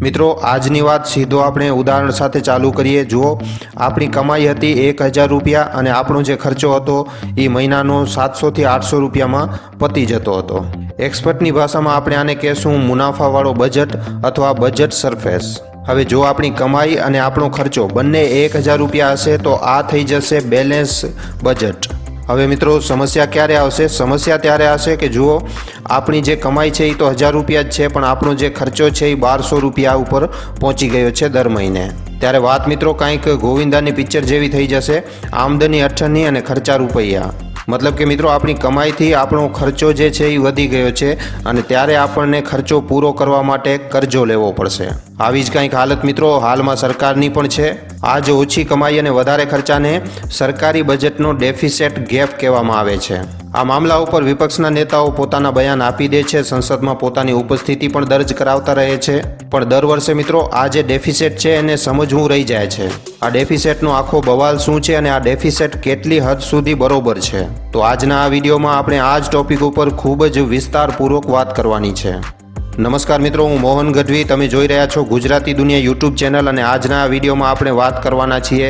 મિત્રો, આજની વાત સીધો આપણે ઉદાહરણ સાથે ચાલુ કરીએ. જુઓ, આપણી કમાઈ હતી એક હજાર રૂપિયા અને આપણો જે ખર્ચો હતો એ મહિનાનો સાતસોથી આઠસો રૂપિયામાં પતી જતો હતો. એક્સપર્ટની ભાષામાં આપણે આને કહેશું મુનાફાવાળો બજેટ અથવા બજેટ સરફેસ. હવે જો આપણી કમાઈ અને આપણો ખર્ચો બંને એક હજાર રૂપિયા હશે તો આ થઈ જશે બેલેન્સ બજેટ. હવે મિત્રો, સમસ્યા ક્યારે આવશે? સમસ્યા ત્યારે આવશે કે જુઓ, આપણી જે કમાઈ છે એ તો હજાર રૂપિયા જ છે, પણ આપણો જે ખર્ચો છે એ બારસો રૂપિયા ઉપર પહોંચી ગયો છે દર મહિને. ત્યારે વાત મિત્રો કાંઈક ગોવિંદાની પિક્ચર જેવી થઈ જશે, આમદની અઠ્ઠની અને ખર્ચા રૂપિયા. મતલબ કે મિત્રો, આપણી કમાઈથી આપણો ખર્ચો જે છે એ વધી ગયો છે અને ત્યારે આપણને ખર્ચો પૂરો કરવા માટે કરજો લેવો પડશે. આવી જ કંઈક હાલત મિત્રો હાલમાં સરકારની પણ છે. આ જ ઓછી કમાઈ અને વધારે ખર્ચાને સરકારી બજેટનો ડેફિસેટ ગેપ કહેવામાં આવે છે. આ મામલા ઉપર વિપક્ષના નેતાઓ પોતાના બયાન આપી દે છે. સંસદમાં પોતાની ઉપસ્થિતિ પણ દર્જ કરાવતા રહે છે. પણ દર વર્ષે મિત્રો આ જે ડેફિસેટ છે એને સમજવું રહી જાય છે. આ ડેફિસેટનો આખો બવાલ શું છે અને આ ડેફિસેટ કેટલી હદ સુધી બરોબર છે? તો આજના આ વિડીયોમાં આપણે આ જ ટોપિક ઉપર ખૂબ જ વિસ્તારપૂર્વક વાત કરવાની છે. નમસ્કાર મિત્રો, હું મોહન ગઢવી. તમે જોઈ રહ્યા છો ગુજરાતી દુનિયા યુટ્યુબ ચેનલ અને આજના વિડીયોમાં આપણે વાત કરવાના છીએ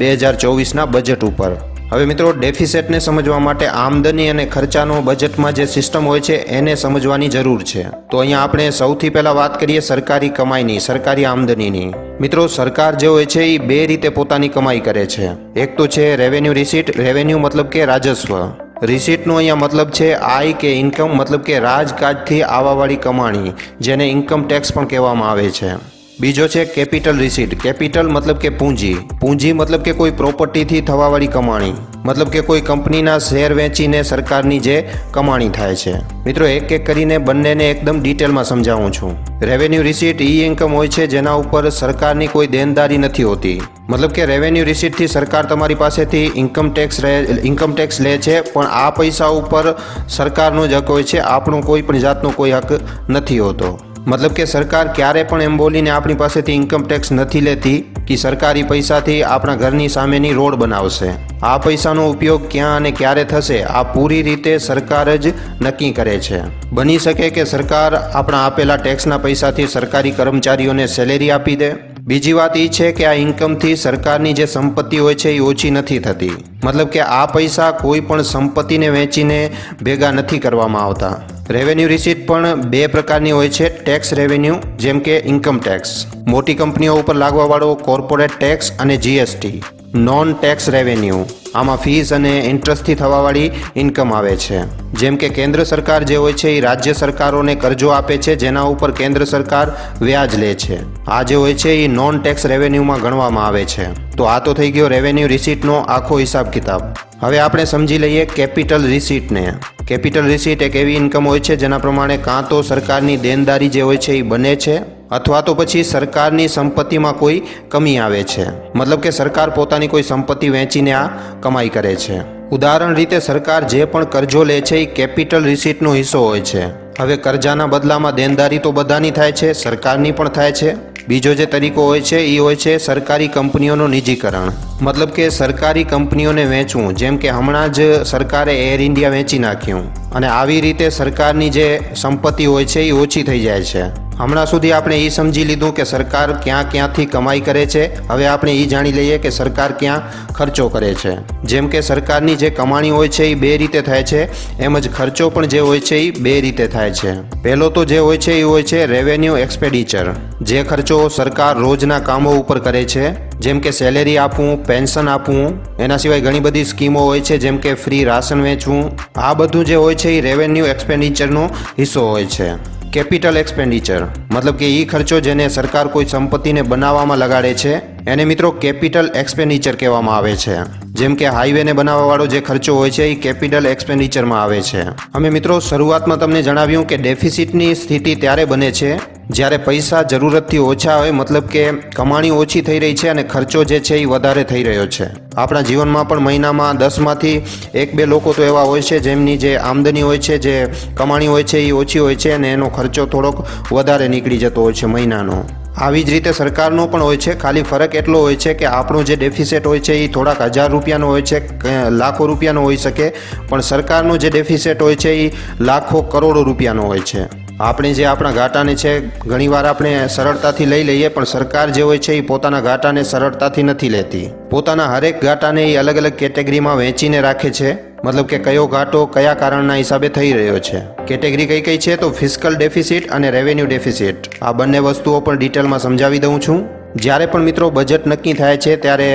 બે હજાર ચોવીસના બજેટ ઉપર. હવે મિત્રો, ડેફિસેટને સમજવા માટે આમદની અને ખર્ચાનો બજેટમાં જે સિસ્ટમ હોય છે, એને સમજવાની જરૂર છે. તો અહીંયા આપણે સૌથી પહેલાં વાત કરીએ સરકારી કમાઈની, સરકારી આમદનીની. મિત્રો, સરકાર જે હોય છે, એ બે રીતે પોતાની કમાઈ કરે છે. એક તો છે રેવન્યુ રિસીટ રેવન્યુ મતલબ કે રાજસ્વ. રિસીટનો અહીંયા મતલબ છે આય કે ઇન્કમ મતલબ કે રાજકાજથી આવવાવાળી કમાણી, જેને ઇન્કમ ટેક્સ પણ કહેવામાં આવે છે. બીજો છે કેપિટલ રિસીટ કેપિટલ મતલબ કે પૂંજી. પૂંજી મતલબ કે કોઈ પ્રોપર્ટીથી થવાવાળી કમાણી. મતલબ કે કોઈ કંપનીના શેર વેચીને સરકારની જે કમાણી થાય છે. મિત્રો, એક એક કરીને બંનેને એકદમ ડિટેલમાં સમજાવું છું. રેવન્યુ રિસીટ ઈ ઇન્કમ હોય છે જેના ઉપર સરકારની કોઈ દેનદારી નથી હોતી. મતલબ કે રેવન્યુ રિસીટથી સરકાર તમારી પાસેથી ઇન્કમ ટેક્સ ઇન્કમ ટેક્સ લે છે, પણ આ પૈસા ઉપર સરકારનો જ હક હોય છે. આપણો કોઈ પણ જાતનો કોઈ હક નથી હોતો. મતલબ કે સરકાર ક્યારે પણ એમ બોલીને આપણી પાસેથી ઇન્કમ ટેક્સ નથી લેતી કે સરકારી પૈસાથી આપણા ઘરની સામેની રોડ બનાવશે. આ પૈસાનો ઉપયોગ ક્યાં અને ક્યારે થશે, આ પૂરી રીતે સરકાર જ નક્કી કરે છે. બની શકે કે સરકાર આપણા આપેલા ટેક્સના પૈસાથી સરકારી કર્મચારીઓને સેલેરી આપી દે. બીજી વાત એ છે કે આ ઇન્કમથી સરકારની જે સંપત્તિ હોય છે એ ઓછી નથી થતી. મતલબ કે આ પૈસા કોઈ પણ સંપત્તિને વેચીને ભેગા નથી કરવામાં આવતા. રેવન્યુ રિસીટ પણ બે પ્રકારની હોય છે ટેક્સ રેવન્યુ જેમ કે ઇન્કમ ટેક્સ મોટી કંપનીઓ ઉપર લાગવાવાળો કોર્પોરેટ ટેક્સ અને જીએસટી નોન ટેક્સ રેવન્યુ આમાં ફીસ અને ઇન્ટરેસ્ટથી થવાવાળી ઇન્કમ આવે છે. જેમ કે કેન્દ્ર સરકાર જે હોય છે એ રાજ્ય સરકારોને કરજો આપે છે, જેના ઉપર કેન્દ્ર સરકાર વ્યાજ લે છે. આ જે હોય છે એ નોન ટેક્સ રેવન્યુમાં ગણવામાં આવે છે. તો આ તો થઈ ગયો રેવન્યુ રિસીટનો આખો હિસાબ કિતાબ. હવે આપણે સમજી લઈએ કેપિટલ રિસીટને કેપિટલ રિસીટ એક એવી ઇન્કમ હોય છે, જેના પ્રમાણે કાં તો સરકારની દેનદારી જે હોય છે એ બને છે અથવા તો પછી સરકારની સંપત્તિમાં કોઈ કમી આવે છે. મતલબ કે સરકાર પોતાની કોઈ સંપત્તિ વેચીને આ કમાઈ કરે છે. ઉદાહરણ રીતે સરકાર જે પણ કરજો લે છે એ કેપિટલ રિસીટનો હિસ્સો હોય છે. હવે કરજાના બદલામાં દેનદારી તો બધાની થાય છે, સરકારની પણ થાય છે. બીજો જે તરીકો હોય છે એ હોય છે સરકારી કંપનીઓનું નિજીકરણ. મતલબ કે સરકારી કંપનીઓને વેચવું, જેમ કે હમણાં જ સરકારે એર ઇન્ડિયા વેચી નાખ્યું. અને આવી રીતે સરકારની જે સંપત્તિ હોય છે એ ઓછી થઈ જાય છે. હમણાં સુધી આપણે એ સમજી લીધું કે સરકાર ક્યાં ક્યાંથી કમાઈ કરે છે. હવે આપણે એ જાણી લઈએ કે સરકાર ક્યાં ખર્ચો કરે છે. જેમ કે સરકારની જે કમાણી હોય છે એ બે રીતે થાય છે. એમ જ ખર્ચો પણ જે હોય છે એ બે રીતે થાય છે. પહેલો તો જે હોય છે એ હોય છે રેવન્યુ એક્સપેન્ડિચર જે ખર્ચો સરકાર રોજના કામો ઉપર કરે છે. જેમ કે સેલેરી આપવું પેન્શન આપવું, એના સિવાય ઘણી બધી સ્કીમો હોય છે જેમ કે ફ્રી રાશન વેચવું. આ બધું જે હોય છે એ રેવન્યુ એક્સપેન્ડિચરનો હિસ્સો હોય છે. Capital expenditure. મતલબ કે એ ખર્ચો જેને સરકાર કોઈ સંપત્તિને બનાવવામાં લગાડે છે, એને મિત્રો કેપિટલ એક્સપેન્ડિચર કહેવામાં આવે છે. જેમ કે હાઈવેને બનાવવાવાળો જે ખર્ચો હોય છે એ કેપિટલ એક્સપેન્ડિચરમાં આવે છે. અમે મિત્રો, શરૂઆતમાં તમને જણાવ્યું કે ડેફિસિટની સ્થિતિ ત્યારે બને છે જ્યારે પૈસા જરૂરતથી ઓછા હોય, મતલબ કે કમાણી ઓછી થઈ રહી છે અને ખર્ચો જે છે એ વધારે થઈ રહ્યો છે. આપણા જીવનમાં પણ મહિનામાં દસમાંથી એક બે લોકો તો એવા હોય છે, જેમની જે આમદની હોય છે, જે કમાણી હોય છે, એ ઓછી હોય છે અને એનો ખર્ચો થોડોક વધારે નીકળી જતો હોય છે મહિનાનો. આવી જ રીતે સરકારનો પણ હોય છે. ખાલી ફરક એટલો હોય છે કે આપણો જે ડેફિસેટ હોય છે એ થોડાક હજાર રૂપિયાનો હોય છે લાખો રૂપિયાનો હોઈ શકે, પણ સરકારનો જે ડેફિસેટ હોય છે એ લાખો કરોડો રૂપિયાનો હોય છે. આપણે જે આપણા ઘાટાને છે, ઘણીવાર આપણે સરળતાથી લઈ લઈએ, પણ સરકાર જે હોય છે એ પોતાના ઘાટાને સરળતાથી નથી લેતી. પોતાના હરેક ઘાટાને એ અલગ અલગ કેટેગરીમાં વહેંચીને રાખે છે. મતલબ કે કયો ઘાટો કયા કારણના હિસાબે થઈ રહ્યો છે. કેટેગરી કઈ કઈ છે તો ફિસ્કલ ડેફિસિટ અને રેવન્યુ ડેફિસિટ. આ બંને વસ્તુઓ પણ ડિટેલમાં સમજાવી દઉં છું. જ્યારે પણ મિત્રો બજેટ નક્કી થાય છે, ત્યારે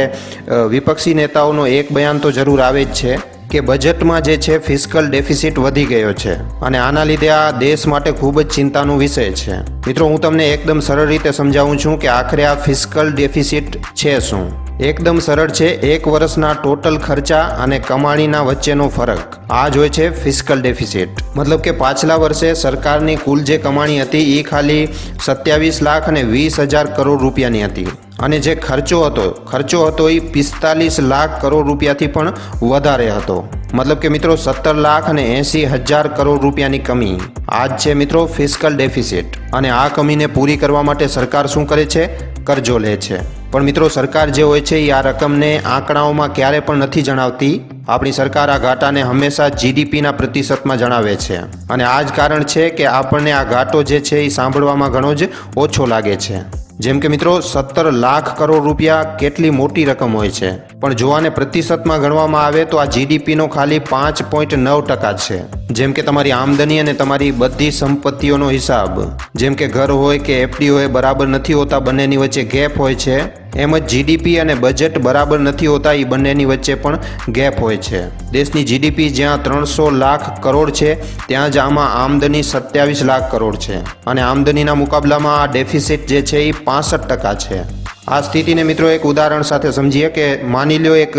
વિપક્ષી નેતાઓનો એક બયાન તો જરૂર આવે જ છે. કે બજેટમાં જે છે, ફિસ્કલ ડેફિસિટ વધી ગયો છે. અને આના લીધે આ દેશ માટે ખૂબ જ ચિંતાનો વિષય છે. મિત્રો, હું તમને એકદમ સરળ રીતે સમજાવું છું કે આખરે આ ફિસ્કલ ડેફિસિટ છે શું. એકદમ સરળ છે, એક વર્ષના ટોટલ ખર્ચા અને કમાણીના વચ્ચેનો ફરક. આ જ હોય છે ફિસ્કલ ડેફિસિટ. મતલબ કે પાછલા વર્ષે સરકારની કુલ જે કમાણી હતી એ ખાલી સત્યાવીસ લાખ અને વીસ હજાર કરોડ રૂપિયાની હતી. અને જે ખર્ચો હતો ખર્ચો હતો એ પિસ્તાલીસ લાખ કરોડ રૂપિયાથી પણ વધારે હતો. મતલબ કે મિત્રો, સત્તર લાખ અને એંસી હજાર કરોડ રૂપિયાની કમી. આ જ છે મિત્રો ફિસ્કલ ડેફિસિટ. અને આ કમીને પૂરી કરવા માટે સરકાર શું કરે છે? કરજો લે છે. પણ મિત્રો, સરકાર જે હોય છે એ આ રકમને આંકડાઓમાં ક્યારે પણ નથી જણાવતી. આપણી સરકાર આ ઘાટાને હંમેશા જીડીપીના પ્રતિશતમાં જણાવે છે. અને આ જ કારણ છે કે આપણને આ ઘાટો જે છે એ સાંભળવામાં ઘણો જ ઓછો લાગે છે. જેમ કે મિત્રો, સત્તર લાખ કરોડ રૂપિયા કેટલી મોટી રકમ હોય છે? પણ જો આને પ્રતિશતમાં ગણવામાં આવે તો આ જીડીપીનો ખાલી પાંચ પોઈન્ટ નવ ટકા છે. જેમ કે તમારી આમદની અને તમારી બધી સંપત્તિઓનો હિસાબ. જેમ કે ઘર હોય કે એફડી હોય બરાબર નથી હોતા, બંનેની વચ્ચે ગેપ હોય છે. એમ જ જીડીપી અને બજેટ બરાબર નથી હોતા એ બંનેની વચ્ચે પણ ગેપ હોય છે. દેશની જીડીપી જ્યાં ત્રણસો લાખ કરોડ છે, ત્યાં જ આમાં આમદની સત્યાવીસ લાખ કરોડ છે. અને આમદનીના મુકાબલામાં આ ડેફિસિટ જે છે એ પાસઠ ટકા છે. આ સ્થિતિને મિત્રો એક ઉદાહરણ સાથે સમજીએ કે માની લ્યો એક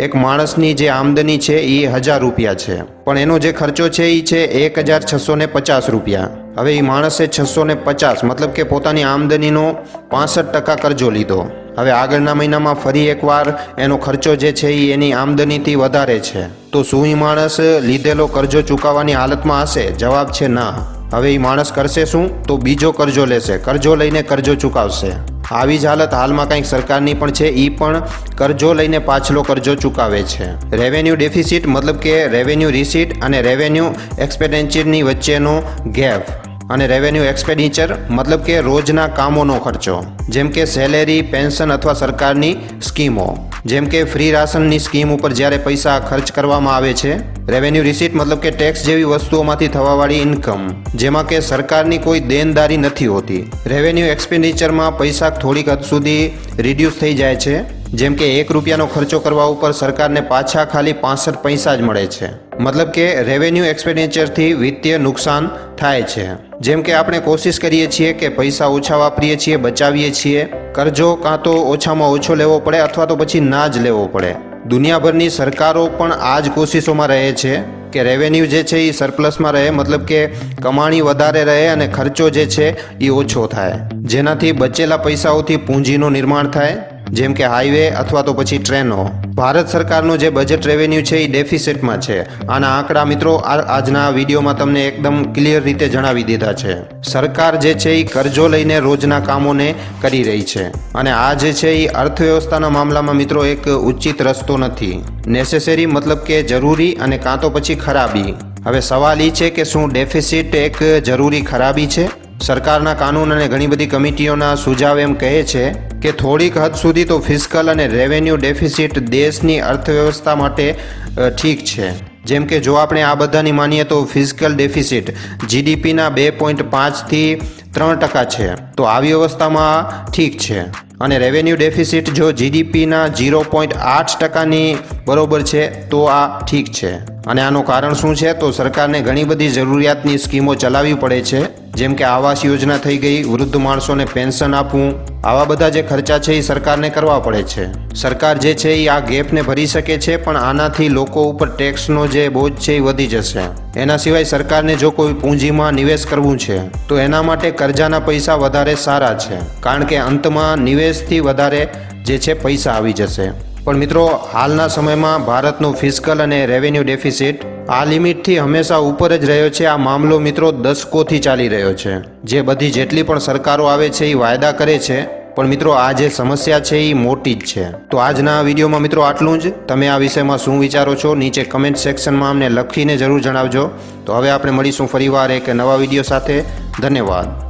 એક માણસની જે આમદની છે એ હજાર રૂપિયા છે. પણ એનો જે ખર્ચો છે એ છે એક હજાર છસો ને પચાસ રૂપિયા. હવે એ માણસે છસો ને પચાસ, મતલબ કે પોતાની આમદનીનો પાસઠ ટકા કરજો લીધો. હવે આગળના મહિનામાં ફરી એકવાર એનો ખર્ચો જે છે એ એની આમદનીથી વધારે છે. તો શું એ માણસ લીધેલો કરજો ચૂકવવાની હાલતમાં હશે? જવાબ છે ના. હવે એ માણસ કરશે શું? તો બીજો કરજો લેશે. કરજો લઈને કરજો ચૂકવશે. આવી જ હાલત હાલમાં કંઈક સરકારની પણ છે એ પણ કરજો લઈને પાછલો કરજો ચૂકવે છે. રેવન્યુ ડેફિસિટ મતલબ કે રેવન્યુ રિસીટ અને રેવન્યુ એક્સપેન્ડિચરની વચ્ચેનો ગેપ અને રેવન્યુ એક્સપેન્ડિચર મતલબ કે રોજના કામોનો ખર્ચો, જેમ કે સેલેરી પેન્શન અથવા સરકારની સ્કીમો. જેમ કે ફ્રી રાશનની સ્કીમ ઉપર જ્યારે પૈસા ખર્ચ કરવામાં આવે છે રેવન્યુ રિસીટ મતલબ કે ટેક્સ જેવી વસ્તુઓમાંથી થવાવાળી ઇન્કમ જેમાં કે સરકારની કોઈ દેનદારી નથી હોતી. રેવન્યુ એક્સપેન્ડિચરમાં પૈસા થોડીક હદ સુધી રિડ્યુસ થઈ જાય છે. જેમ કે એક રૂપિયાનો ખર્ચો કરવા ઉપર સરકારને પાછા ખાલી પાસઠ પૈસા જ મળે છે. મતલબ કે રેવન્યુ એક્સપેન્ડિચરથી વિત્તીય નુકસાન થાય છે. જેમ કે આપણે કોશિશ કરીએ છીએ કે પૈસા ઓછા વાપરીએ છીએ, બચાવીએ છીએ. કરજો, કાં તો ઓછામાં ઓછો લેવો પડે અથવા તો પછી ના જ લેવો પડે. દુનિયાભરની સરકારો પણ આ જ કોશિશોમાં રહે છે કે રેવન્યુ જે છે એ સરપ્લસમાં રહે, મતલબ કે કમાણી વધારે રહે અને ખર્ચો જે છે એ ઓછો થાય. જેનાથી બચેલા પૈસાઓથી પૂંજીનું નિર્માણ થાય. જેમ કે હાઈવે અથવા તો પછી ટ્રેનો. ભારત સરકારનું જે બજેટ રેવન્યુ છે એ ડેફિસિટમાં છે. આના આંકડા મિત્રો આજના વિડીયોમાં તમને એકદમ ક્લિયર રીતે જણાવી દીધા છે. સરકાર જે છે એ કરજો લઈને રોજના કામોને કરી રહી છે. અને આ જે છે એ અર્થવ્યવસ્થાના મામલામાં મિત્રો એક ઉચિત રસ્તો નથી. નેસેસરી મતલબ કે જરૂરી અને કાં તો પછી ખરાબી. હવે સવાલ એ છે કે શું ડેફિસિટ એક જરૂરી ખરાબી છે? સરકારના કાનૂન અને ઘણી બધી કમિટીઓના સુઝાવ એમ કહે છે કે થોડીક હદ સુધી તો ફિસ્કલ અને રેવન્યુ ડેફિસિટ દેશની અર્થવ્યવસ્થા માટે ઠીક છે. જેમ કે જો આપણે આ બધાની માનીએ તો ફિઝિકલ ડેફિસિટ, જીડીપીના બે પોઈન્ટ પાંચથી ત્રણ ટકા છે. તો આવી અવસ્થામાં ઠીક છે. અને રેવન્યુ ડેફિસિટ જો જીડીપીના ઝીરો પોઈન્ટ આઠ ટકાની બરોબર છે, તો આ ઠીક છે. અને આનું કારણ શું છે? તો સરકારને ઘણી બધી જરૂરિયાતની સ્કીમો ચલાવવી પડે છે. જેમ કે આવાસ યોજના થઈ ગઈ, વૃદ્ધ માણસોને પેન્શન આપવું, આવા બધા જે ખર્ચા છે એ સરકારને કરવા પડે છે. સરકાર જે છે એ આ ગેપને ભરી શકે છે, પણ આનાથી લોકો ઉપર ટેક્સનો જે બોજ છે એ વધી જશે. એના સિવાય સરકારને જો કોઈ પૂંજીમાં નિવેશ કરવું છે, તો એના માટે કરજાના પૈસા વધારે સારા છે, કારણ કે અંતમાં નિવેશથી વધારે જે છે પૈસા આવી જશે. પણ મિત્રો, હાલના સમયમાં ભારતનું ફિસ્કલ અને રેવન્યુ ડેફિસિટ આ લિમિટથી હંમેશા ઉપર જ રહ્યો છે. આ મામલો મિત્રો દશકોથી ચાલી રહ્યો છે. જે બધી જેટલી પણ સરકારો આવે છે એ વાયદા કરે છે, પણ મિત્રો આ જે સમસ્યા છે એ મોટી જ છે. તો આજના વિડીયોમાં મિત્રો આટલું જ. તમે આ વિષયમાં શું વિચારો છો નીચે કમેન્ટ સેક્શનમાં અમને લખીને જરૂર જણાવજો. તો હવે આપણે મળીશું ફરીવાર એક નવા વીડિયો સાથે. ધન્યવાદ.